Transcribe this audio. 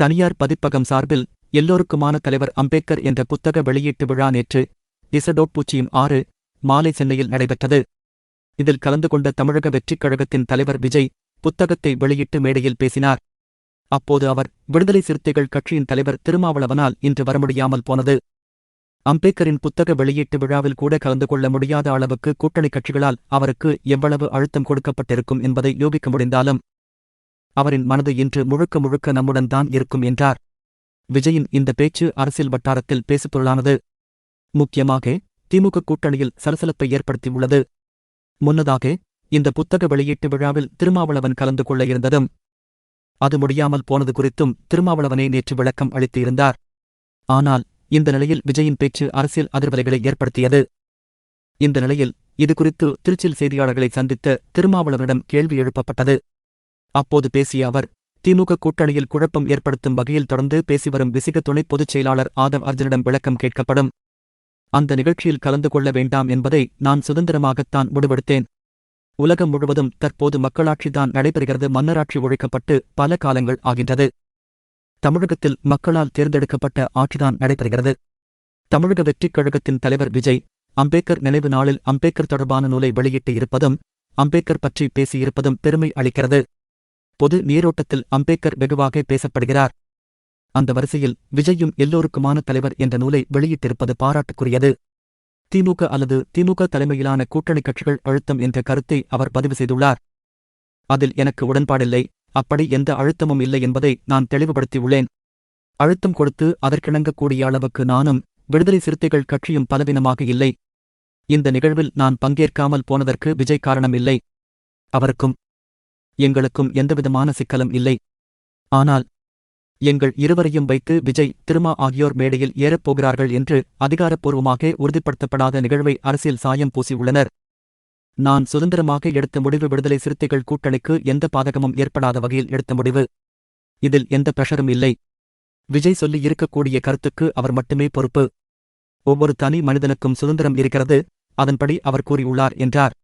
தனியார் பதிப்பகம் சார்பில் எல்லோருக்குமான தலைவர் அம்பேத்கர் என்ற புத்தக வெளியீட்டு விழா நேற்று டிசடோட் பூச்சியும் ஆறு மாலை சென்னையில் நடைபெற்றது. இதில் கலந்து கொண்ட தமிழக வெற்றிக் கழகத்தின் தலைவர் விஜய் புத்தகத்தை வெளியிட்டு மேடையில் பேசினார். அப்போது அவர் விடுதலை சிறுத்தைகள் கட்சியின் தலைவர் திருமாவளவனால் இன்று வர முடியாமல் போனது. அம்பேத்கரின் புத்தக வெளியீட்டு விழாவில் கூட கலந்து கொள்ள முடியாத அளவுக்கு கூட்டணி கட்சிகளால் அவருக்கு எவ்வளவு அழுத்தம் கொடுக்கப்பட்டிருக்கும் என்பதை யூகிக்க முடிந்தாலும் அவரின் மனது இன்று முழுக்க முழுக்க நம்முடன் தான் இருக்கும் என்றார். விஜயின் இந்த பேச்சு அரசியல் வட்டாரத்தில் பேசுபொருளானது. முக்கியமாக திமுக கூட்டணியில் சலசலப்பை ஏற்படுத்தியுள்ளது. முன்னதாக இந்த புத்தக வெளியீட்டு விழாவில் திருமாவளவன் கலந்து கொள்ள இருந்ததும் அது முடியாமல் போனது குறித்தும் திருமாவளவனே நேற்று விளக்கம் அளித்திருந்தார். ஆனால் இந்த நிலையில் விஜயின் பேச்சு அரசியல் அதிர்வலைகளை ஏற்படுத்தியது. இந்த நிலையில் இதுகுறித்து திருச்சியில் செய்தியாளர்களை சந்தித்த திருமாவளவனிடம் கேள்வி எழுப்பப்பட்டது. அப்போது பேசிய அவர் திமுக கூட்டணியில் குழப்பம் ஏற்படுத்தும் வகையில் தொடர்ந்து பேசிவரும் விசிக துணை பொதுச் செயலாளர் ஆதவ் அர்ஜுனிடம் விளக்கம் கேட்கப்படும். அந்த நிகழ்ச்சியில் கலந்து கொள்ள வேண்டாம் என்பதை நான் சுதந்திரமாகத்தான் முடிவெடுத்தேன். உலகம் முழுவதும் தற்போது மக்களாட்சிதான் நடைபெறுகிறது மன்னராட்சி ஒழிக்கப்பட்டு பல காலங்கள் ஆகின்றது. தமிழகத்தில் மக்களால் தேர்ந்தெடுக்கப்பட்ட ஆட்சிதான் நடைபெறுகிறது. தமிழக வெற்றிக் கழகத்தின் தலைவர் விஜய் அம்பேத்கர் நினைவு நாளில் அம்பேத்கர் தொடர்பான நூலை வெளியிட்டு இருப்பதும் அம்பேத்கர் பற்றி பேசியிருப்பதும் பெருமை அளிக்கிறது. பொது நீரோட்டத்தில் அம்பேத்கர் வெகுவாக பேசப்படுகிறார். அந்த வரிசையில் விஜயும் எல்லோருக்குமான தலைவர் என்ற நூலை வெளியிட்டிருப்பது பாராட்டுக்குரியது. திமுக அல்லது திமுக தலைமையிலான கூட்டணி கட்சிகள் அழுத்தம் என்ற கருத்தை அவர் பதிவு செய்துள்ளார். அதில் எனக்கு உடன்பாடில்லை. அப்படி எந்த அழுத்தமும் இல்லை என்பதை நான் தெளிவுபடுத்தியுள்ளேன். அழுத்தம் கொடுத்து அதற்கிணங்கக்கூடிய அளவுக்கு நானும் விடுதலை சிறுத்தைகள் கட்சியும் பலவீனமாக இல்லை. இந்த நிகழ்வில் நான் பங்கேற்காமல் போனதற்கு விஜய் காரணம் இல்லை. அவருக்கும் எங்களுக்கும் எந்தவிதமான சிக்கலும் இல்லை. ஆனால் எங்கள் இருவரையும் வைத்து விஜய் திருமா ஆகியோர் மேடையில் ஏறப்போகிறார்கள் என்று அதிகாரப்பூர்வமாக உறுதிப்படுத்தப்படாத நிகழ்வை அரசியல் சாயம் பூசியுள்ளனர் நான் சுதந்திரமாக எடுத்த முடிவு விடுதலை சிறுத்தைகள் கூட்டணிக்கு எந்த பாதகமும் ஏற்படாத வகையில் எடுத்த முடிவு. இதில் எந்த பிரஷரும் இல்லை. விஜய் சொல்லி இருக்கக்கூடிய கருத்துக்கு அவர் மட்டுமே பொறுப்பு. ஒவ்வொரு தனி மனிதனுக்கும் சுதந்திரம் இருக்கிறது அதன்படி அவர் கூறியுள்ளார் என்றார்.